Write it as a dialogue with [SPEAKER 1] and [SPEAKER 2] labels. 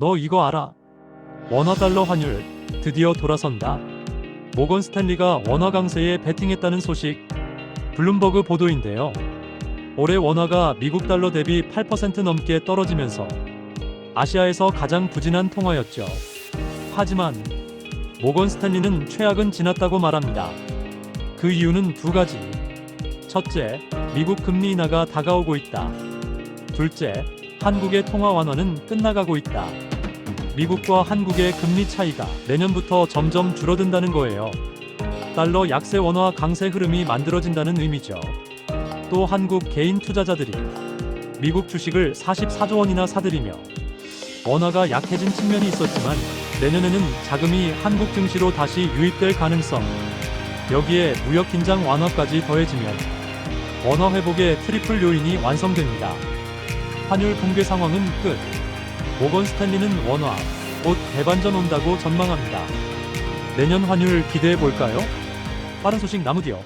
[SPEAKER 1] 너 이거 알아? 원화 달러 환율 드디어 돌아선다. 모건 스탠리가 원화 강세에 베팅했다는 소식. 블룸버그 보도인데요. 올해 원화가 미국 달러 대비 8% 넘게 떨어지면서 아시아에서 가장 부진한 통화였죠. 하지만 모건 스탠리는 최악은 지났다고 말합니다. 그 이유는 두 가지. 첫째, 미국 금리 인하가 다가오고 있다. 둘째, 한국의 통화 완화는 끝나가고 있다. 미국과 한국의 금리 차이가 내년부터 점점 줄어든다는 거예요. 달러 약세 원화 강세 흐름이 만들어진다는 의미죠. 또 한국 개인 투자자들이 미국 주식을 44조 원이나 사들이며 원화가 약해진 측면이 있었지만 내년에는 자금이 한국 증시로 다시 유입될 가능성 여기에 무역 긴장 완화까지 더해지면 원화 회복의 트리플 요인이 완성됩니다. 환율 붕괴 상황은 끝. 모건 스탠리는 원화, 곧 대반전 온다고 전망합니다. 내년 환율 기대해 볼까요? 빠른 소식 나무디어.